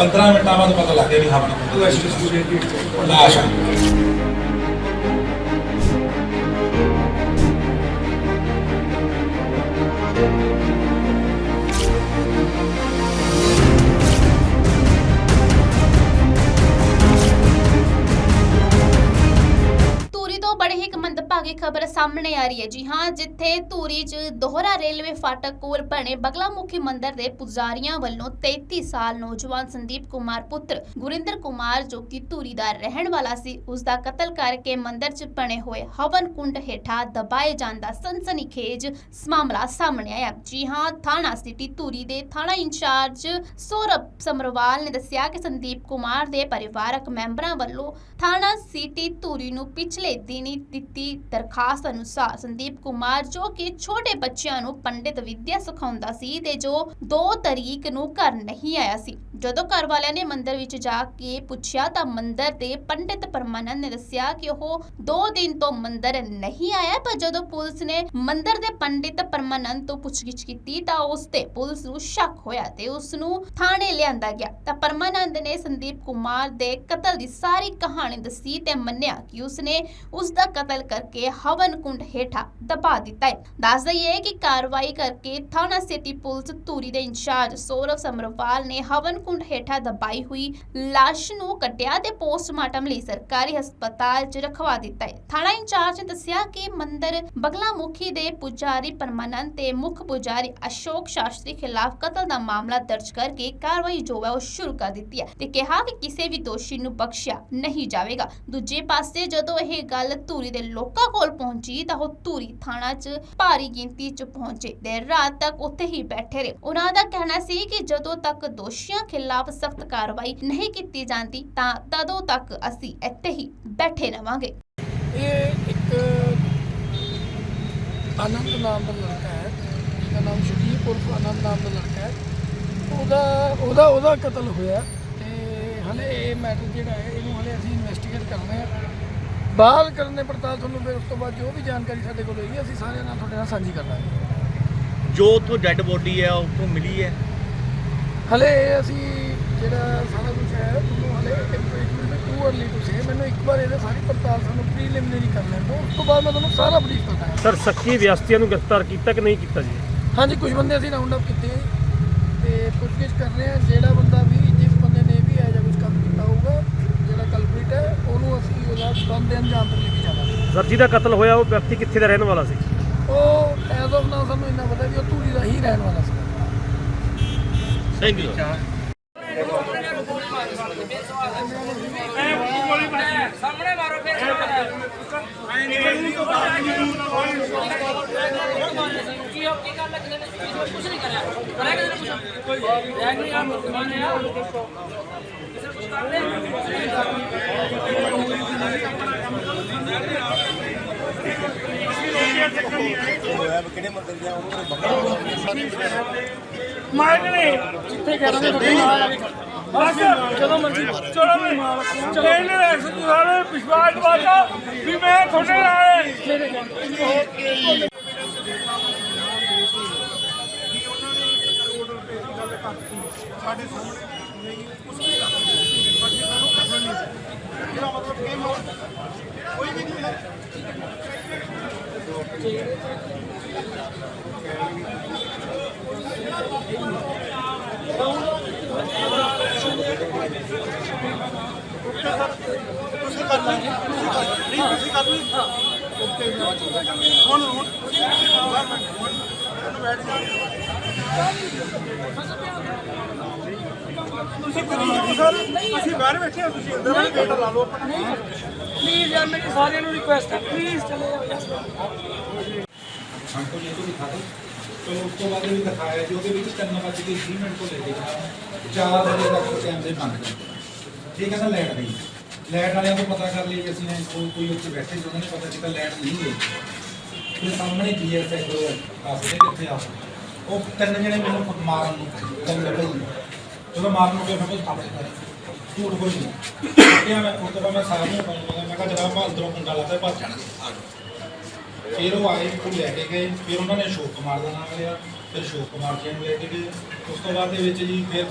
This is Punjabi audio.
15 ਮਿੰਟਾਂ ਬਾਅਦ ਪਤਾ ਲੱਗ ਗਿਆ ਵੀ ਹਵਨ ਲਾਸ਼ ਆ ਧੂਰੀ ਹੀ ਖਬਰ ਸਾਹਮਣੇ ਆ ਰਹੀ ਹੈ। ਜੀ ਹਾਂ, ਜਿੱਥੇ ਧੂਰੀ 'ਚ ਦੋਹਰਾ ਰੇਲਵੇ ਫਾਟਕ ਕੋਲ ਬਣੇ ਬਗਲਾਮੁਖੀ ਮੰਦਿਰ ਦੇ ਪੁਜਾਰੀਆਂ ਵੱਲੋਂ 33 ਸਾਲ ਨੌਜਵਾਨ ਸੰਦੀਪ ਕੁਮਾਰ ਪੁੱਤਰ ਗੁਰਿੰਦਰ ਕੁਮਾਰ, ਜੋ ਕਿ ਧੂਰੀ ਦਾ ਰਹਿਣ ਵਾਲਾ ਸੀ, ਉਸ ਦਾ ਕਤਲ ਕਰਕੇ ਮੰਦਿਰ 'ਚ ਬਣੇ ਹੋਏ ਹਵਨ ਕੁੰਡ ਹੇਠਾਂ ਦਬਾਏ ਜਾਣ ਦਾ ਸਨਸਨੀਖੇਜ ਮਾਮਲਾ ਸਾਹਮਣੇ ਆਇਆ। ਜੀ ਹਾਂ, ਥਾਣਾ ਸਿਟੀ ਧੂਰੀ ਦੇ ਥਾਣਾ ਇੰਚਾਰਜ ਸੌਰਭ ਸਮਰਵਾਲ ਨੇ ਦੱਸਿਆ ਕਿ ਸੰਦੀਪ ਕੁਮਾਰ ਦੇ ਪਰਿਵਾਰਕ ਮੈਂਬਰਾਂ ਵੱਲੋਂ ਥਾਣਾ ਸਿਟੀ ਧੂਰੀ ਨੂੰ ਪਿਛਲੇ ਦਿਨੀ ਦਿੱਤੀ ਦਰਖਾਸਤ ਅਨੁਸਾਰ ਸੰਦੀਪ ਕੁਮਾਰ, ਜੋ ਕਿ ਛੋਟੇ ਬੱਚਿਆਂ ਨੂੰ ਪੰਡਿਤ ਵਿਦਿਆ ਸਿਖਾਉਂਦਾ ਸੀ ਤੇ ਜੋ 2 ਤਰੀਕ ਨੂੰ ਘਰ ਨਹੀਂ ਆਇਆ ਸੀ। ਜਦੋਂ ਘਰ ਵਾਲਿਆਂ ਨੇ ਮੰਦਿਰ ਵਿੱਚ ਜਾ ਕੇ ਪੁੱਛਿਆ ਤਾਂ ਮੰਦਿਰ ਦੇ ਪੰਡਿਤ ਪਰਮਾਨੰਦ ਨੇ ਦੱਸਿਆ ਕਿ ਉਹ 2 ਦਿਨ ਤੋਂ ਮੰਦਿਰ ਨਹੀਂ ਆਇਆ, ਪਰ ਜਦੋਂ ਪੁਲਿਸ ਨੇ ਮੰਦਿਰ ਦੇ ਪੰਡਿਤ ਪਰਮਾਨੰਦ ਤੋਂ ਪੁੱਛਗਿੱਛ ਕੀਤੀ ਤਾਂ ਉਸ ਤੇ ਪੁਲਿਸ ਨੂੰ ਸ਼ੱਕ ਹੋਇਆ ਤੇ ਉਸ ਨੂੰ ਥਾਣੇ ਲਿਆਂਦਾ ਗਿਆ। ਤਾਂ ਪਰਮਾਨੰਦ ਨੇ ਸੰਦੀਪ ਕੁਮਾਰ ਦੇ ਕਤਲ ਦੀ ਸਾਰੀ ਕਹਾਣੀ ਦੱਸੀ ਤੇ ਮੰਨਿਆ ਕਿ ਉਸਨੇ ਉਸ ਦਾ ਕਤਲ ਕਰਕੇ ਹਵਨ ਕੁੰਡ ਹੇਠਾਂ ਦਬਾ ਦਿੱਤਾ ਹੈ। ਦੱਸ ਦਈਏ ਕਿ ਕਾਰਵਾਈ ਕਰਕੇ ਥਾਣਾ ਸਿਟੀ ਪੁਲਿਸ ਧੂਰੀ ਦੇ ਇੰਚਾਰਜ ਸੌਰਵ ਸਮਰਵਾਲ ਨੇ ਹਵਨ ਕੁੰਡ ਹੇਠਾਂ ਦਬਾਈ ਹੋਈ ਲਾਸ਼ ਨੂੰ ਕੱਢਿਆ ਤੇ ਪੋਸਟਮਾਰਟਮ ਲਈ ਸਰਕਾਰੀ ਹਸਪਤਾਲ 'ਚ ਰਖਵਾ ਦਿੱਤਾ ਹੈ। ਥਾਣਾ ਇੰਚਾਰਜ ਨੇ ਦੱਸਿਆ ਕਿ ਮੰਦਰ ਬਗਲਾ ਮੁਖੀ ਦੇ ਪੁਜਾਰੀ ਪਰਮਾਨੰਦ ਤੇ ਮੁੱਖ ਪੁਜਾਰੀ ਅਸ਼ੋਕ ਸ਼ਾਸਤਰੀ ਖਿਲਾਫ ਕਤਲ ਦਾ ਮਾਮਲਾ ਦਰਜ ਕਰਕੇ ਕਾਰਵਾਈ ਜੋ ਹੈ ਉਹ ਸ਼ੁਰੂ ਕਰ ਦਿੱਤੀ ਹੈ ਤੇ ਕਿਹਾ ਕਿ ਕਿਸੇ ਵੀ ਦੋਸ਼ੀ ਨੂੰ ਬਖਸ਼ਿਆ ਨਹੀਂ ਜਾਵੇਗਾ। ਦੂਜੇ ਪਾਸੇ ਜਦੋਂ ਇਹ ਗੱਲ ਧੂਰੀ ਦੇ ਲੋਕਾਂ ਕੋਲ ਪਹੁੰਚੀ ਤਾਂ ਉਹ ਧੂਰੀ ਥਾਣਾ 'ਚ ਭਾਰੀ ਗਿਣਤੀ 'ਚ ਪਹੁੰਚੇ। ਦੇਰ ਰਾਤ ਤੱਕ ਉੱਥੇ ਹੀ ਬੈਠੇ ਰਹੇ। ਉਹਨਾਂ ਦਾ ਕਹਿਣਾ ਸੀ ਕਿ ਜਦੋਂ ਤੱਕ ਦੋਸ਼ੀਆਂ ਖਿਲਾਫ ਸਖਤ ਕਾਰਵਾਈ ਨਹੀਂ ਕੀਤੀ ਜਾਂਦੀ, ਤਾਂ ਤਦੋਂ ਤੱਕ ਅਸੀਂ ਇੱਥੇ ਹੀ ਬੈਠੇ ਰਵਾਂਗੇ। ਇਹ ਇੱਕ ਆਨੰਦ ਨਾਮ ਦਾ ਲੜਕਾ ਹੈ, ਜਿਹਦਾ ਨਾਮ ਸ਼ਦੀਪ ਉਰਫ ਆਨੰਦ ਨਾਮ ਦਾ ਲੜਕਾ ਹੈ। ਉਹਦਾ ਉਹਦਾ ਉਹਦਾ ਕਤਲ ਹੋਇਆ ਤੇ ਹਲੇ ਇਹ ਮੈਟਰ ਜਿਹੜਾ ਹੈ, ਇਹਨੂੰ ਹਲੇ ਅਸੀਂ ਇਨਵੈਸਟੀਗੇਟ ਕਰਨਾ ਹੈ ਬਾਅਦ ਕਰਨ ਦੇ ਪੜਤਾਲ ਤੁਹਾਨੂੰ ਫਿਰ ਉਸ ਤੋਂ ਬਾਅਦ ਜੋ ਵੀ ਜਾਣਕਾਰੀ ਸਾਡੇ ਕੋਲ ਹੋਏਗੀ ਅਸੀਂ ਸਾਰਿਆਂ ਨਾਲ ਤੁਹਾਡੇ ਨਾਲ ਸਾਂਝੀ ਕਰਾਂਗੇ ਜੋ ਉੱਥੋਂ ਡੈੱਡ ਬੋਡੀ ਹੈ ਉੱਥੋਂ ਮਿਲੀ ਹੈ? ਹਲੇ ਅਸੀਂ ਜਿਹੜਾ ਸਾਰਾ ਕੁਝ ਹੈ ਤੁਹਾਨੂੰ ਹਲੇ it too early to say ਮੈਨੂੰ ਇੱਕ ਵਾਰ ਇਹਦੇ ਸਾਰੀ ਪੜਤਾਲ ਸਾਨੂੰ ਪ੍ਰੀਲਿਮਿਨਰੀ ਕਰ ਲੈਣ ਦਿਓ ਉਸ ਤੋਂ ਬਾਅਦ ਮੈਂ ਤੁਹਾਨੂੰ ਸਾਰਾ ਬਰੀਫ ਕਰਦਾ ਸਰ ਸੱਕੀ ਵਿਅਸਤੀਆਂ ਨੂੰ ਗ੍ਰਿਫਤਾਰ ਕੀਤਾ ਕਿ ਨਹੀਂ ਕੀਤਾ ਜੀ? ਹਾਂਜੀ ਕੁਝ ਬੰਦੇ ਅਸੀਂ ਰਾਉਂਡ ਅਪ ਕੀਤੇ ਤੇ ਪੁੱਛਗਿੱਛ ਕਰ ਰਹੇ ਹਾਂ ਜਿਹੜਾ ਬੰਦਾ ਵੀ ਜਿਸ ਬੰਦੇ ਨੇ ਵੀ ਇਹ ਜਿਹਾ ਕੁਝ ਕੰਮ ਕੀਤਾ ਹੋਊਗਾ ਜਿਹੜਾ ਕਲਪ੍ਰੀਟ ਹੈ ਉਹਨੂੰ ਅਸੀਂ ਉਹਦਾ ਬੰਦੇ ਅੰਜਾਮ ਤੱਕ ਲੈ ਕੇ ਜਾਵਾਂਗੇ ਸਰ ਜਿਹਦਾ ਕਤਲ ਹੋਇਆ ਉਹ ਵਿਅਕਤੀ ਕਿੱਥੇ ਦਾ ਰਹਿਣ ਵਾਲਾ ਸੀ? ਉਹ ਐਜ਼ ਆਫ ਨਾਓ ਸਾਨੂੰ ਇੰਨਾ ਪਤਾ ਵੀ ਉਹ ਧੂਰੀ ਦਾ ਹੀ ਰਹਿਣ ਵਾਲਾ ਸੀ। ਥੈਂਕ ਯੂ ਜਿੱਥੇ ਕਰਾਂਗੇ ਤੁਹਾਡੇ ਨਾਲ ਆ ਕੇ ਬਸ ਜਦੋਂ ਮਰਜ਼ੀ ਚਲੋ ਵੀ ਚਲੇ ਨੇ ਸਾਰੇ ਵਿਸ਼ਵਾਸ ਵਾਜਾ ਵੀ ਮੈਂ ਤੁਹਾਡੇ ਨਾਲ ਤੁਸੀਂ ਕਰੀ ਸਰ ਅਸੀਂ ਬਾਹਰ ਬੈਠੇ ਹੋ ਤੁਸੀਂ ਅੰਦਰ ਵਾਲੇ ਗੇਟ ਲਾ ਲਓ ਆਪਣਾ ਪਲੀਜ਼ ਯਾਰ ਮੇਰੀ ਸਾਰਿਆਂ ਨੂੰ ਰਿਕੁਐਸਟ ਹੈ ਪਲੀਜ਼ ਚਲੇ ਜਾਓ हमको ये तो दिखा दो तो ਉਸ ਤੋਂ ਬਾਅਦ ਵੀ ਦਿਖਾਇਆ ਜੀ ਉਹਦੇ ਵਿੱਚ 3 ਵਜੇ ਕੇ 20 ਮਿੰਟ ਤੋਂ ਲੈ ਕੇ 4 ਵਜੇ ਤੱਕ ਟਾਈਮ ਦੇ ਬੰਦ ਕਰ ਠੀਕ ਹੈ ਨਾ ਲਾਈਟ ਗਈ ਲਾਈਟ ਵਾਲਿਆਂ ਤੋਂ ਪਤਾ ਕਰ ਲਈ ਵੀ ਅਸੀਂ ਨੇ ਕੋਈ ਕੋਈ ਉੱਥੇ ਬੈਠੇ ਸੀ ਉਹਨਾਂ ਨੇ ਪਤਾ ਕੀਤਾ ਲਾਈਟ ਨਹੀਂ ਗਈ ਤੇ ਸਾਹਮਣੇ ਜੀਐਸ ਐਗਰੋ ਕਾਸੇ ਕਿੱਥੇ ਆ ਉਹ ਤਿੰਨ ਜਣੇ ਮੈਨੂੰ ਫੁੱਟ ਮਾਰਨ ਨੂੰ ਕਹਿੰਦੇ ਭਈ ਜਦੋਂ ਮਾਰਨ ਨੂੰ ਗਏ ਫਿਰ ਕੁਝ ਥਾਪੜੇ ਕਰੇ ਝੂਠ ਕੋਈ ਨਹੀਂ ਕਿਹਾ ਮੈਂ ਉਹ ਤੋਂ ਬਾਅਦ ਮੈਂ ਸਾਰਿਆਂ ਨੂੰ ਕਹਿੰਦਾ ਮੈਂ ਕਿਹਾ ਜਨਾਬ ਮੈਂ ਅੰਦਰੋਂ ਕੁੰਡਾ ਲਾਤਾ ਭੱਜ ਜਾਣਾ ਆ ਜਾਓ ਫਿਰ ਉਹ ਆਏ, ਫਿਰ ਲੈ ਕੇ ਗਏ, ਫਿਰ ਉਹਨਾਂ ਨੇ ਅਸ਼ੋਕ ਕੁਮਾਰ ਦਾ ਨਾਮ ਲਿਆ, ਫਿਰ ਅਸ਼ੋਕ ਕੁਮਾਰ ਜੀ ਨੂੰ ਲੈ ਕੇ ਗਏ। ਉਸ ਤੋਂ ਬਾਅਦ ਦੇ ਵਿੱਚ ਜੀ ਫਿਰ